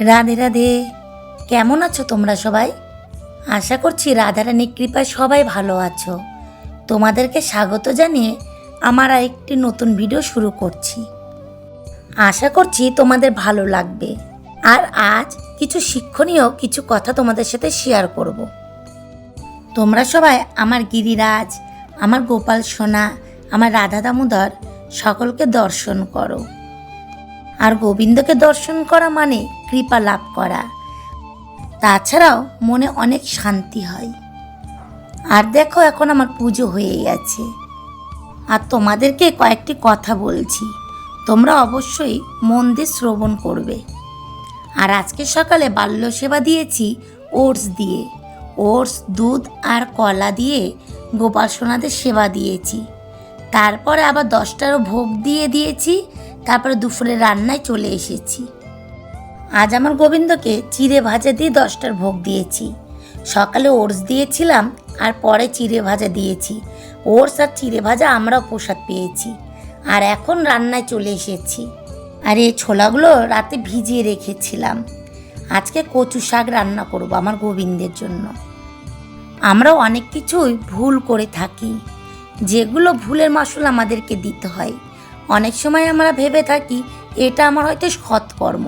রাধে রাধে। কেমন আছো তোমরা সবাই? আশা করছি রাধারানীর কৃপায় সবাই ভালো আছো। তোমাদেরকে স্বাগত জানিয়ে আমার একটি নতুন ভিডিও শুরু করছি। আশা করছি তোমাদের ভালো লাগবে। আর আজ কিছু শিক্ষণীয় কিছু কথা তোমাদের সাথে শেয়ার করব। তোমরা সবাই আমার গিরিরাজ, আমার গোপাল সোনা, আমার রাধা দামোদর সকলকে দর্শন করো। আর গোবিন্দকে দর্শন করা মানে কৃপা লাভ করা। তাছাড়াও মনে অনেক শান্তি হয়। আর দেখো, এখন আমার পুজো হয়ে গেছে। আর তোমাদেরকে কয়েকটি কথা বলছি। তোমরা অবশ্যই মন দিয়ে শ্রবণ করবে। আর আজকে সকালে বাল্য সেবা দিয়েছি ওটস দিয়ে। ওটস, দুধ আর কলা দিয়ে গোপাল সোনাদের সেবা দিয়েছি। তারপরে আবার দশটারও ভোগ দিয়ে দিয়েছি। তারপরে দুপুরে রান্নায় চলে এসেছি। আজ আমার গোবিন্দকে চিড়ে ভাজা দিয়ে দশটার ভোগ দিয়েছি। সকালে ওটস দিয়েছিলাম আর পরে চিড়ে ভাজা দিয়েছি। ওটস আর চিড়ে ভাজা আমরাও প্রসাদ পেয়েছি। আর এখন রান্নায় চলে এসেছি। আর এই ছোলাগুলো রাতে ভিজিয়ে রেখেছিলাম। আজকে কচু শাক রান্না করব আমার গোবিন্দের জন্য। আমরাও অনেক কিছুই ভুল করে থাকি। যেগুলো ভুলের মাসুল আমাদেরকে দিতে হয়। অনেক সময় আমরা ভেবে থাকি এটা আমার হয়তো সৎকর্ম,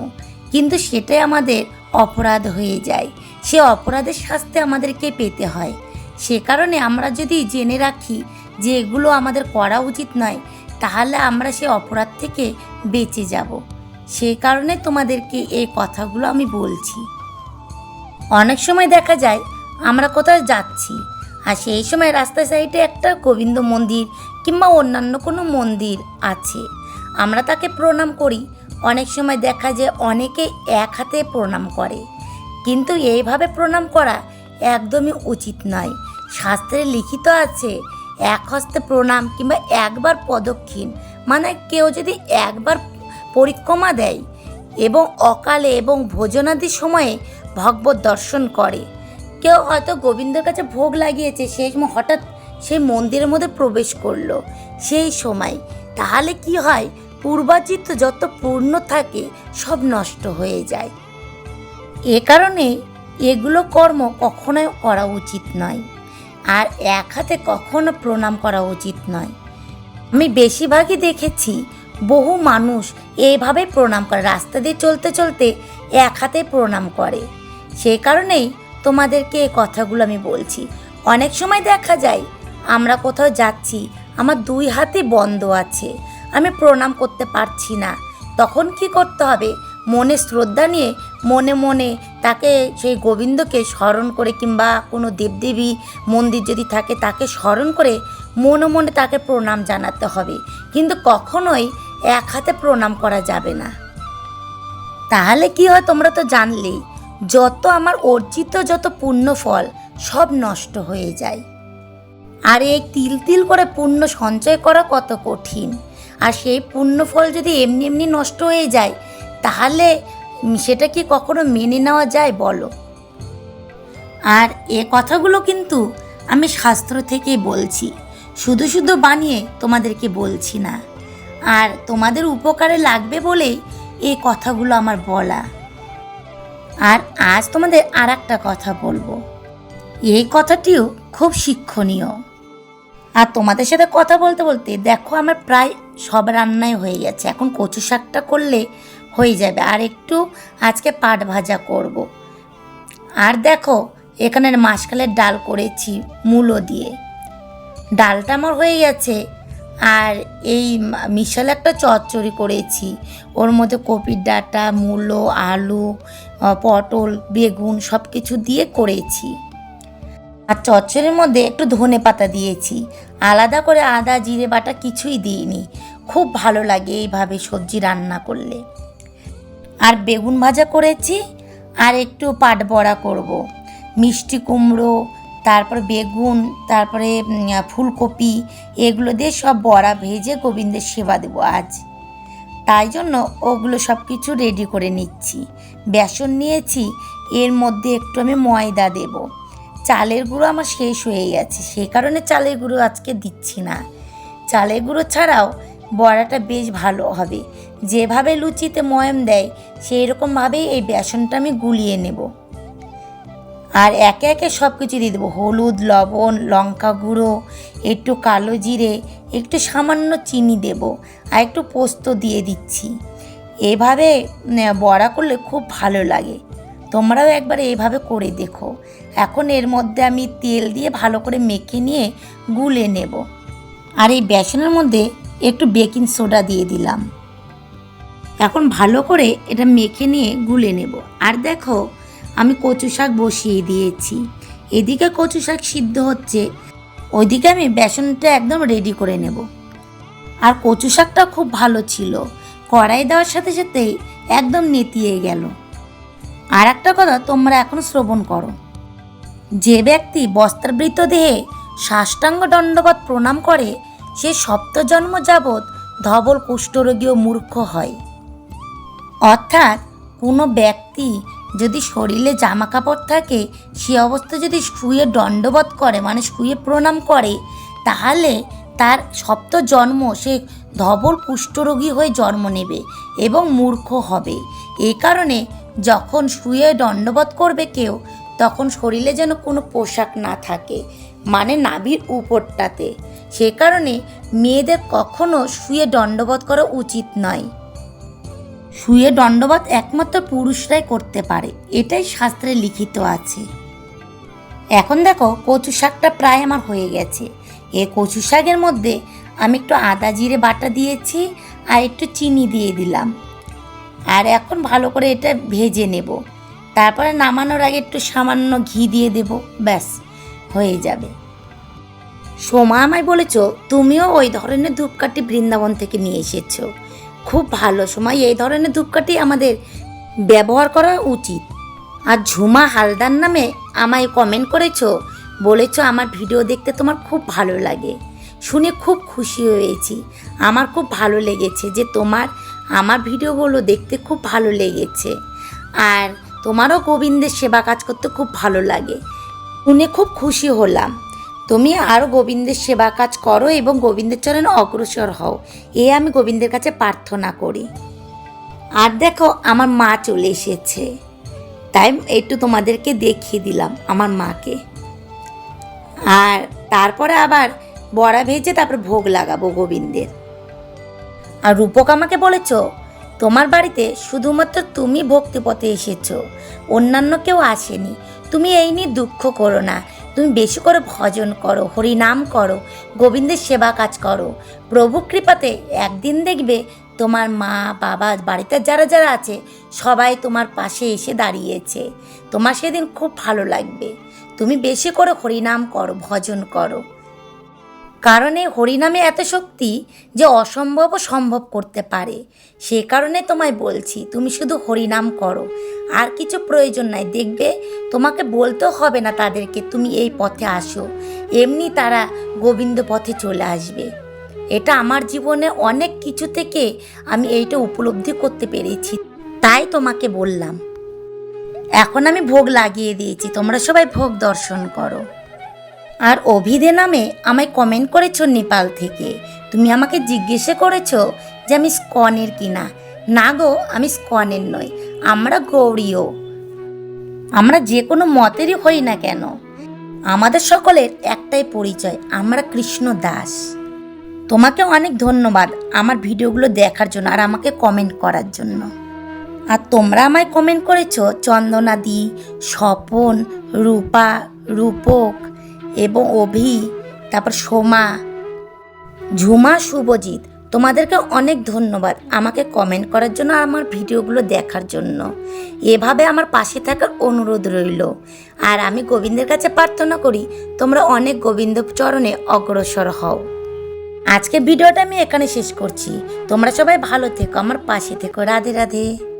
কিন্তু সেটাই আমাদের অপরাধ হয়ে যায়। সে অপরাধের শাস্তি আমাদেরকে পেতে হয়। সে কারণে আমরা যদি জেনে রাখি যে এগুলো আমাদের করা উচিত নয়, তাহলে আমরা সে অপরাধ থেকে বেঁচে যাব। সেই কারণে তোমাদেরকে এই কথাগুলো আমি বলছি। অনেক সময় দেখা যায় আমরা কোথাও যাচ্ছি, আর সেই সময় রাস্তার সাইডে একটা গোবিন্দ মন্দির কিংবা অন্যান্য কোনো মন্দির আছে। আমরা তাকে প্রণাম করি। অনেক সময় দেখা যায় অনেকে এক হাতে প্রণাম করে। কিন্তু এইভাবে প্রণাম করা একদমই উচিত নয়। শাস্ত্রে লিখিত আছে, এক হস্তে প্রণাম কিংবা একবার পদক্ষিণ মানে কেউ যদি একবার পরিক্রমা দেয় এবং অকালে এবং ভোজনাদির সময়ে ভগবত দর্শন করে। কেউ হয়তো গোবিন্দর কাছে ভোগ লাগিয়েছে, সেই সময় হঠাৎ সেই মন্দিরের মধ্যে প্রবেশ করল। সেই সময় তাহলে কি হয়? পূর্বাচিত যত পূর্ণ থাকে, সব নষ্ট হয়ে যায়। এ কারণে এগুলো কর্ম কখনোই করা উচিত নয়। আর এক হাতে কখনো প্রণাম করা উচিত নয়। আমি বেশিরভাগই দেখেছি, বহু মানুষ এইভাবে প্রণাম করে। রাস্তা দিয়ে চলতে চলতে এক হাতে প্রণাম করে। সেই কারণেই তোমাদেরকে এই কথাগুলো আমি বলছি। অনেক সময় দেখা যায় আমরা কোথাও যাচ্ছি, আমার দুই হাতে বন্ধ আছে, আমি প্রণাম করতে পারছি না। তখন কি করতে হবে? মনে শ্রদ্ধা নিয়ে, মনে মনে তাকে, সেই গোবিন্দকে স্মরণ করে কিংবা কোনো দেবদেবী মন্দির যদি থাকে, তাকে স্মরণ করে মনে মনে তাকে প্রণাম জানাতে হবে। কিন্তু কখনোই এক হাতে প্রণাম করা যাবে না। তাহলে কি হয় তোমরা তো জানলেই, যত আমার অর্জিত যত পুণ্য ফল সব নষ্ট হয়ে যায়। আর এই তিল তিল করে পুণ্য সঞ্চয় করা কত কঠিন? আর সেই পুণ্য ফল যদি এমনি এমনি নষ্ট হয়ে যায়, তাহলে সেটা কি কখনো মেনে নেওয়া যায় বলো? আর এ কথাগুলো কিন্তু আমি শাস্ত্র থেকেই বলছি। শুধু শুধু বানিয়ে তোমাদেরকে বলছি না। আর তোমাদের উপকারে লাগবে বলেই এই কথাগুলো আমার বলা। আর আজ তোমাদের আর একটা কথা বলব। এই কথাটিও খুব শিক্ষণীয়। আর তোমাদের সাথে কথা বলতে বলতে, দেখো আমার প্রায় সব রান্নাই হয়ে গেছে। এখন কচু শাকটা করলে হয়ে যাবে। আর একটু আজকে পাট ভাজা করব। আর দেখো, এখানে মাসকালের ডাল করেছি মূলো দিয়ে। ডালটা আমার হয়ে গেছে। আর এই মিশাল একটা চচ্চড়ি করেছি। ওর মধ্যে কপির ডাঁটা, মূলো, আলু পটল, বেগুন সব কিছু দিয়ে করেছি। আর চচ্চড়ির মধ্যে একটু ধনে পাতা দিয়েছি। আলাদা করে আদা, জিরে বাটা কিছুই দিইনি। খুব ভালো লাগে এইভাবে সবজি রান্না করলে। আর বেগুন ভাজা করেছি, আর একটু পাট বড়া করব। মিষ্টি কুমড়ো, তারপর বেগুন, তারপরে ফুলকপি, এগুলো দিয়ে সব বড়া ভেজে গোবিন্দের সেবা দেবো আজ। তাই জন্য ওগুলো সব কিছু রেডি করে নিচ্ছি। বেসন নিয়েছি, এর মধ্যে একটু আমি ময়দা দেব। চালের গুঁড়ো আমার শেষ হয়ে গেছে। সেই কারণে চালের গুঁড়ো আজকে দিচ্ছি না। চালের গুঁড়ো ছাড়াও বড়াটা বেশ ভালো হবে। যেভাবে লুচিতে ময়ম দেয় সেই রকমভাবেই এই বেসনটা আমি গুলিয়ে নেব। আর একে একে সব কিছু দিয়ে দেবো। হলুদ, লবণ, লঙ্কা গুঁড়ো, একটু কালো জিরে, একটু সামান্য চিনি দেব আর একটু পোস্ত দিয়ে দিচ্ছি। এভাবে বড়া করলে খুব ভালো লাগে। তোমরাও একবার এইভাবে করে দেখো। এখন এর মধ্যে আমি তেল দিয়ে ভালো করে মেখে নিয়ে গুলে নেব। আর এই বেসনের মধ্যে একটু বেকিং সোডা দিয়ে দিলাম। এখন ভালো করে এটা মেখে নিয়ে গুলে নেব। আর দেখো, আমি কচু শাক বসিয়ে দিয়েছি। এদিকে কচু শাক সিদ্ধ হচ্ছে, ওইদিকে আমি বেসনটা একদম রেডি করে নেব। আর কচু শাকটা খুব ভালো ছিল। কড়াই দেওয়ার সাথে সাথেই একদম নেতিয়ে গেল। আর একটা কথা তোমরা এখন শ্রবণ করো। যে ব্যক্তি বস্ত্রাবৃত দেহে সাষ্টাঙ্গ দণ্ডবত প্রণাম করে, সে সপ্তজন্ম যাবৎ ধবল কুষ্ঠরোগী ও মূর্খ হয়। অর্থাৎ কোনো ব্যক্তি যদি শরীরে জামা কাপড় থাকে, সে অবস্থা যদি শুয়ে দণ্ডবত করে মানে শুয়ে প্রণাম করে, তাহলে তার সপ্ত জন্ম সে ধবল কুষ্ঠরোগী হয়ে জন্ম নেবে এবং মূর্খ হবে। এই কারণে যখন শুয়ে দণ্ডবত করবে কেউ, তখন শরীরে যেন কোনো পোশাক না থাকে মানে নাভির উপরটাতে। সে কারণে মেয়েদের কখনো শুয়ে দণ্ডবত করা উচিত নয়। শুয়ে দণ্ডবাদ একমাত্র পুরুষরাই করতে পারে, এটাই শাস্ত্রে লিখিত আছে। এখন দেখো, কচু শাকটা প্রায় আমার হয়ে গেছে। এ কচু শাকের মধ্যে আমি একটু আদা জিরে বাটা দিয়েছি আর একটু চিনি দিয়ে দিলাম। আর এখন ভালো করে এটা ভেজে নেব। তারপরে নামানোর আগে একটু সামান্য ঘি দিয়ে দেব, ব্যাস, হয়ে যাবে। সোমা আমায় বলেছ, তুমিও ওই ধরনের ধূপকাঠি বৃন্দাবন থেকে নিয়ে এসেছ। খুব ভালো সময় এই ধরনের ধূপকাঠি আমাদের ব্যবহার করা উচিত। আর ঝুমা হালদার নামে আমায় কমেন্ট করেছ, বলেছ আমার ভিডিও দেখতে তোমার খুব ভালো লাগে। শুনে খুব খুশি হয়েছি। আমার খুব ভালো লেগেছে যে তোমার আমার ভিডিওগুলো দেখতে খুব ভালো লেগেছে। আর তোমারও গোবিন্দের সেবা কাজ করতে খুব ভালো লাগে। শুনে খুব খুশি হলাম। তুমি আরও গোবিন্দের সেবা কাজ করো এবং গোবিন্দের চরণে অগ্রসর হও। এ আমি গোবিন্দের কাছে প্রার্থনা করি। আর দেখো, আমার মা চলে এসেছে। তাই একটু তোমাদেরকে দেখিয়ে দিলাম আমার মাকে। আর তারপরে আবার বড়া ভেজে তারপর ভোগ লাগাবো গোবিন্দের। আর রূপক আমাকে বলেছ? তোমার বাড়িতে শুধুমাত্র তুমি ভক্তিপথে এসেছ। অন্যান্য কেউ আসেনি। তুমি এই নিয়ে দুঃখ করো না। তুমি বেশি করে ভজন করো, হরিনাম করো, গোবিন্দের সেবা কাজ করো। প্রভু কৃপাতে একদিন দেখবে তোমার মা, বাবা, বাড়িতে যারা যারা আছে, সবাই তোমার পাশে এসে দাঁড়িয়েছে। তোমার সেদিন খুব ভালো লাগবে। তুমি বেশি করে হরিনাম করো, ভজন করো। কারণে হরিনামে এত শক্তি যে অসম্ভবও সম্ভব করতে পারে। সে কারণে তোমায় বলছি, তুমি শুধু হরিনাম করো। আর কিছু প্রয়োজন নাই, দেখবে তোমাকে বলতেও হবে না তাদেরকে, তুমি এই পথে আসো। এমনি তারা গোবিন্দ পথে চলে আসবে। এটা আমার জীবনে অনেক কিছু থেকে আমি এইটা উপলব্ধি করতে পেরেছি, তাই তোমাকে বললাম। এখন আমি ভোগ লাগিয়ে দিয়েছি, তোমরা সবাই ভোগ দর্শন করো। আর অভিদে নামে আমায় কমেন্ট করেছ নেপাল থেকে। তুমি আমাকে জিজ্ঞেসে করেছ যে আমি স্কনের কিনা। না গো, আমি স্কনের নই, আমরা গৌরীয়। আমরা যে কোনো মতেরই হই না কেন। আমাদের সকলের একটাই পরিচয়, আমরা কৃষ্ণ দাস। তোমাকে অনেক ধন্যবাদ আমার ভিডিওগুলো দেখার জন্য আর আমাকে কমেন্ট করার জন্য। আর তোমরা আমায় কমেন্ট করেছ চন্দনাদি, স্বপন, রূপা, রূপক এবং অভি, তারপর সোমা। ঝুমা, শুভজিৎ, তোমাদেরকে অনেক ধন্যবাদ আমাকে কমেন্ট করার জন্য আর আমার ভিডিওগুলো দেখার জন্য। এভাবে আমার পাশে থাকার অনুরোধ রইল। আর আমি গোবিন্দের কাছে প্রার্থনা করি, তোমরা অনেক গোবিন্দ চরণে অগ্রসর হও। আজকে ভিডিওটা আমি এখানে শেষ করছি। তোমরা সবাই ভালো থেকো, আমার পাশে থেকো। রাধে রাধে।